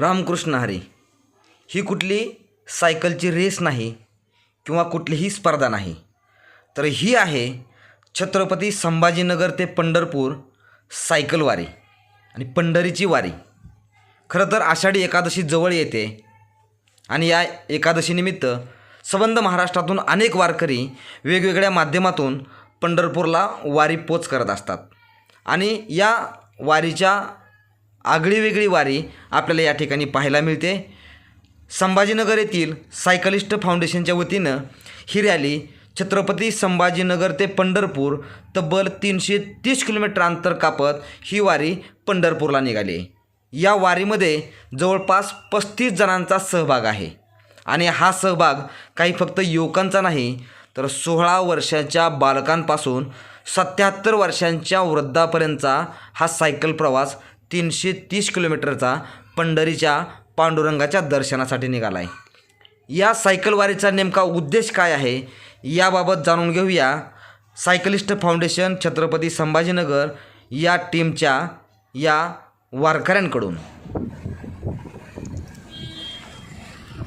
रामकृष्ण हरी ही कुठली सायकलची रेस नाही किंवा कुठलीही स्पर्धा नाही. तर ही आहे छत्रपती संभाजीनगर ते पंढरपूर सायकल वारी आणि पंढरीची वारी. खरं तर आषाढी एकादशी जवळ येते आणि या एकादशीनिमित्त संबंध महाराष्ट्रातून अनेक वारकरी वेगवेगळ्या माध्यमातून पंढरपूरला वारी पोच करत असतात. आणि या वारीच्या आगळी वेगळी वारी आपल्याला या ठिकाणी पाहायला मिळते. संभाजीनगर येथील सायकलिस्ट फाउंडेशनच्या वतीनं ही रॅली छत्रपती संभाजीनगर ते पंढरपूर तब्बल तीनशे तीस किलोमीटर अंतर कापत ही वारी पंढरपूरला निघाली. या वारीमध्ये जवळपास पस्तीस जणांचा सहभाग आहे. आणि हा सहभाग काही फक्त युवकांचा नाही तर सोळा वर्षाच्या बालकांपासून सत्याहत्तर वर्षांच्या वृद्धापर्यंतचा हा सायकल प्रवास तीनशे तीस किलोमीटरचा पंढरीच्या पांडुरंगाच्या दर्शनासाठी निघाला आहे या सायकल वारीचा नेमका उद्देश काय आहे याबाबत जाणून घेऊया. सायकलिस्ट फाउंडेशन छत्रपती संभाजीनगर या टीमच्या या वारकऱ्यांकडून.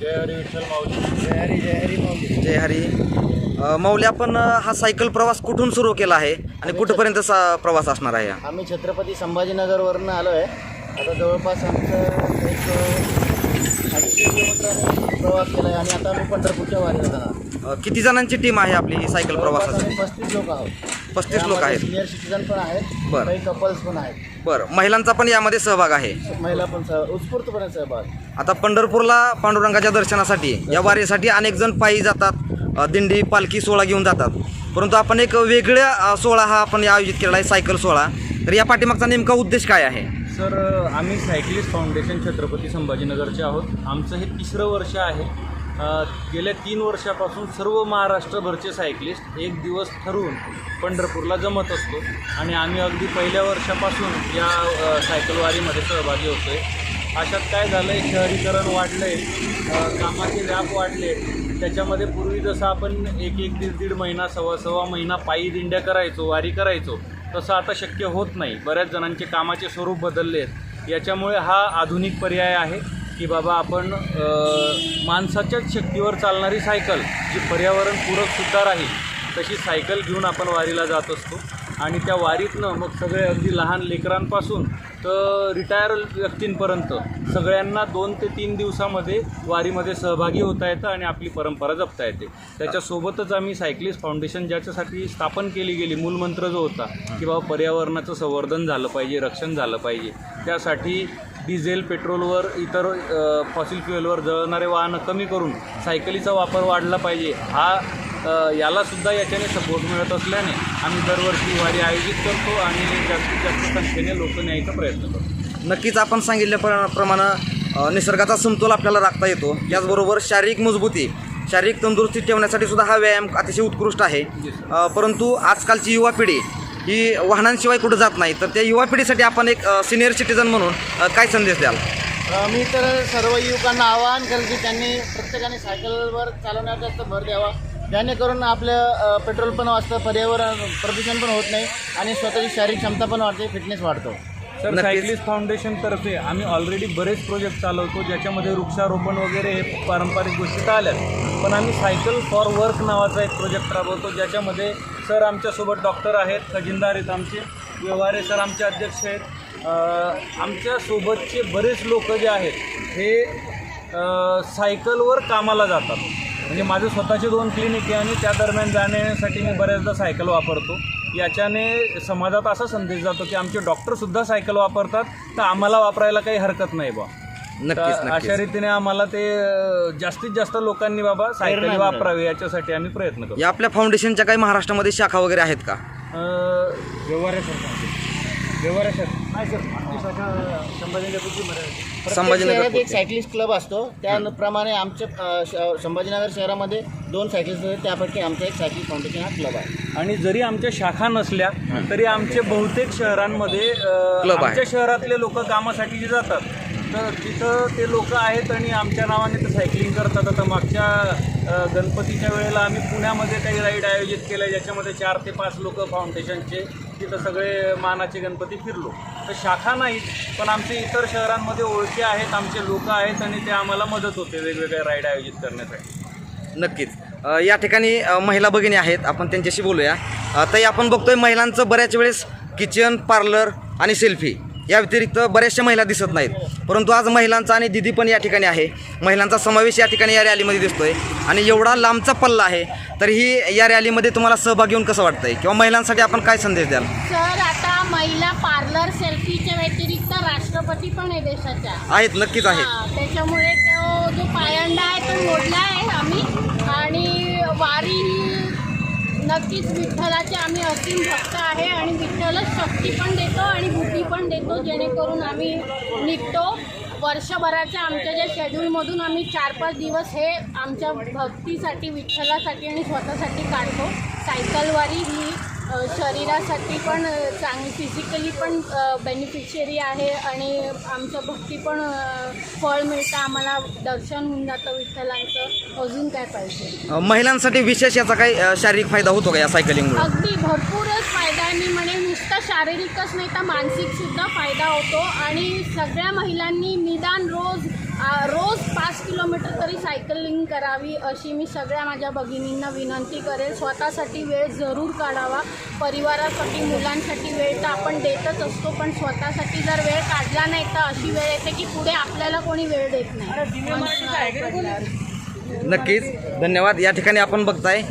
जय हरी विठ्ठल माऊली. जय हरी जय हरी माऊली. जय हरी. अ, माऊली आपण अ, हा सायकल प्रवास कुठून सुरू केला आहे आणि कुठपर्यंत प्रवास असणार आहे हा? आम्ही छत्रपती संभाजीनगरवरून आलो आहे आता जवळपास आमचं एक अडीचशे किलोमीटर आम्ही प्रवास केला आहे आणि आता आम्ही पंढरपूरच्या वारीला जाणार. अ, किती जणांची टीम आहे आपली ही सायकल जवळपास प्रवासाची? आम्ही पस्तीस लोक आहोत. पस्तीस लोक आहेत. सिनियर सिटीजन पण आहेत बरं. काही कपल्स पण आहेत. बरं. महिलांचा पण यामध्ये सहभाग आहे. महिला पण सह उत्स्फूर्तपणे सहभाग. आता पंढरपूरला पांडुरंगाच्या दर्शनासाठी या वारीसाठी अनेक जण पायी जातात. दिंडी पालखी सोहळा घेऊन जातात. परंतु आपण एक वेगळ्या सोहळा हा आपण आयोजित केलेला आहे सायकल सोहळा. तर या पाठीमागचा नेमका उद्देश काय आहे? सर आम्ही सायकलिस्ट फाउंडेशन छत्रपती संभाजीनगरचे आहोत. आमचं हे तिसरं वर्ष आहे. गेल्या तीन वर्षापासून सर्व महाराष्ट्रभरचे सायकलिस्ट एक दिवस ठरवून पंढरपूरला जमत असतो. आणि आम्ही अगदी पहिल्या वर्षापासून या सायकलवारीमध्ये सहभागी होतो आहे अशात काय झालं आहे शहरीकरण वाढलं आहे कामाचे व्याप वाढले त्याच्यामध्ये पूर्वी जसं आपण एक एक दीड दीड महिना सव्वा सव्वा महिना पायी दिंड्या करायचो वारी करायचो तसं आता शक्य होत नाही. बऱ्याच जणांचे कामाचे स्वरूप बदलले आहेत. याच्यामुळे हा आधुनिक पर्याय आहे की बाबा आपण माणसाच्याच शक्तीवर चालणारी सायकल जी पर्यावरणपूरकसुद्धा राहील तशी सायकल घेऊन आपण वारीला जात असतो. आणि त्या वारीतनं मग सगळे अगदी लहान लेकरांपासून तर रिटायर व्यक्तींपर्यंत सगळ्यांना दोन ते तीन दिवसामध्ये वारीमध्ये सहभागी होता येतं आणि आपली परंपरा जपता येते. त्याच्यासोबतच आम्ही सायकलिस्ट फाउंडेशन ज्याच्यासाठी स्थापन केली गेली मूलमंत्र जो होता की बाबा पर्यावरणाचं संवर्धन झालं पाहिजे रक्षण झालं पाहिजे. त्यासाठी डिझेल पेट्रोलवर इतर फॉसिल फ्युएलवर जळणारे वाहनं कमी करून सायकलीचा वापर वाढला पाहिजे. हा यालासुद्धा याच्याने सपोर्ट मिळत असल्याने आम्ही दरवर्षी वारी आयोजित करतो आणि जास्तीत जास्त संख्येने लोक न्यायचा प्रयत्न करतो. नक्कीच आपण सांगितल्याप्रमाणे निसर्गाचा समतोल आपल्याला राखता येतो. त्याचबरोबर शारीरिक मजबूती शारीरिक तंदुरुस्ती ठेवण्यासाठी सुद्धा हा व्यायाम अतिशय उत्कृष्ट आहे. परंतु आजकालची युवा पिढी ही वाहनांशिवाय कुठं जात नाही. तर त्या युवा पिढीसाठी आपण एक सिनियर सिटीजन म्हणून काय संदेश द्याल? मी तर सर्व युवकांना आवाहन करेल की त्यांनी प्रत्येकाने सायकलवर चालवण्यावर जास्त भर द्यावा. जेणेकरून आपलं पेट्रोल पण वाचतं पर्यावरण प्रदूषण पण होत नाही आणि स्वतःची शारीरिक क्षमता पण वाढते फिटनेस वाढतो. सर. सायकलिस्ट फाउंडेशनतर्फे आम्ही ऑलरेडी बरेच प्रोजेक्ट चालवतो ज्याच्यामध्ये वृक्षारोपण वगैरे हे पारंपरिक गोष्टी तर आल्यात पण आम्ही सायकल फॉर वर्क नावाचा एक प्रोजेक्ट राबवतो ज्याच्यामध्ये सर आमच्यासोबत डॉक्टर आहेत खजिनदार आहेत आमचे व्यवहारे सर आमचे अध्यक्ष आहेत. आमच्यासोबतचे बरेच लोक जे आहेत हे सायकलवर कामाला जातात. म्हणजे माझे स्वतःचे दोन क्लिनिक आहे आणि त्या दरम्यान जाण्यासाठी मी बऱ्याचदा सायकल वापरतो. याच्याने समाजात असा संदेश जातो की आमचे डॉक्टरसुद्धा सायकल वापरतात तर आम्हाला वापरायला काही हरकत नाही बा अशा रीतीने आम्हाला ते जास्तीत जास्त लोकांनी बाबा सायकली वापरावी याच्यासाठी आम्ही प्रयत्न करतो. या आपल्या फाउंडेशनच्या काही महाराष्ट्रामध्ये शाखा वगैरे आहेत का? अं, व्यवहारे सर. व्यवहारे संभाजीनगर एक. सायकलिस्ट क्लब असतो. त्याप्रमाणे आमच्या संभाजीनगर शहरामध्ये दोन सायकलिस्ट आहेत. त्यापैकी आमचा एक सायकल फाउंडेशन हा क्लब आहे. आणि जरी आमच्या शाखा नसल्या तरी आमचे बहुतेक शहरांमध्ये. आमच्या शहरातले लोक कामासाठी जे जातात तर तिथं ते लोक आहेत आणि आमच्या नावाने ते सायकलिंग करतात. आता मागच्या गणपतीच्या वेळेला आम्ही पुण्यामध्ये काही राईड आयोजित केलं ज्याच्यामध्ये चार ते पाच लोक फाउंडेशनचे तिथं सगळे मानाचे गणपती फिरलो. तर शाखा नाहीत पण आमचे इतर शहरांमध्ये ओळखी आहेत आमचे लोक आहेत आणि ते आम्हाला मदत होते वेगवेगळे राईड आयोजित करण्यासाठी. नक्कीच. अ, या ठिकाणी अ, महिला भगिनी आहेत. आपण त्यांच्याशी बोलूया. अ, ताई आपण बघतोय महिलांचं बऱ्याच वेळेस किचन पार्लर आणि सेल्फी या व्यतिरिक्त बऱ्याचशा महिला दिसत नाहीत. परंतु आज महिलांचा आणि दिदी पण या ठिकाणी आहे. महिलांचा समावेश या ठिकाणी या रॅलीमध्ये दिसतोय. आणि एवढा लांबचा पल्ला आहे तर ही या रॅलीमध्ये तुम्हाला सहभाग घेऊन कसं वाटतंय? किंवा महिलांसाठी आपण काय संदेश द्याल? सर आता महिला पार्लर सेल्फीच्या व्यतिरिक्त राष्ट्रपती पण आहे देशाच्या. आहेत नक्कीच आहेत. हा, त्याच्यामुळे तो जो पायंडा आहे तो मोडला आहे आम्ही. आणि वारी ही नक्कीच विठ्ठलाचे आम्ही असीम भक्त आहे आणि विठ्ठलच शक्ती पण देतो आणि बुद्धी पण देतो जेणेकरून आम्ही निघतो. वर्षभराच्या आमच्या ज्या शेड्यूलमधून आम्ही चार पाच दिवस हे आमच्या भक्तीसाठी विठ्ठलासाठी आणि स्वतःसाठी काढतो. सायकलवारी ही शरीरासाठी पण अ, चांगली फिजिकली पण बेनिफिशियरी आहे आणि आमचं भक्ती पण फळ मिळतं. आम्हाला दर्शन होऊन जातं विठ्ठलांचं. अजून काय पाहिजे? महिलांसाठी विशेष याचा काही शारीरिक फायदा होतो का या सायकलिंगमुळे अगदी भरपूरच फायदा आहे. मी म्हणे नुसता शारीरिकच नाही तर मानसिक सुद्धा फायदा होतो. आणि सगळ्या महिलांनी निदान रोज रोज पाच किलोमीटर तरी सायकलिंग करावी अशी मी सगळ्या माझ्या भगिनींना विनंती करेल. स्वतःसाठी वेळ जरूर काढावा. परिवारासाठी मुलांसाठी वेळ तर आपण देतच असतो पण स्वतःसाठी जर वेळ काढला नाही तर अशी वेळ येते की पुढे आपल्याला कोणी वेळ देत नाही. नक्कीच. धन्यवाद. या ठिकाणी आपण बघताय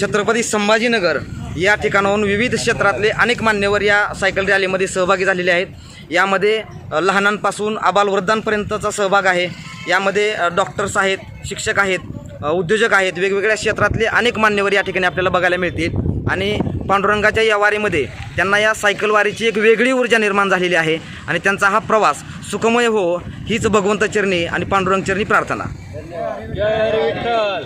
छत्रपती संभाजीनगर. या ठिकाणाहून विविध क्षेत्रातले अनेक मान्यवर या सायकल रॅलीमध्ये सहभागी झालेले आहेत. यामध्ये लहानांपासून आबालवृद्धांपर्यंतचा सहभाग आहे. यामध्ये डॉक्टर्स आहेत शिक्षक आहेत उद्योजक आहेत. वेगवेगळ्या क्षेत्रातले अनेक मान्यवर या ठिकाणी आपल्याला बघायला मिळतील. आणि पांडुरंगाच्या या वारीमध्ये त्यांना या सायकल वारीची एक वेगळी ऊर्जा निर्माण झालेली आहे आणि त्यांचा हा प्रवास सुखमय हो हीच भगवंत चरणी आणि पांडुरंग चरणी प्रार्थना. जय विठ्ठल.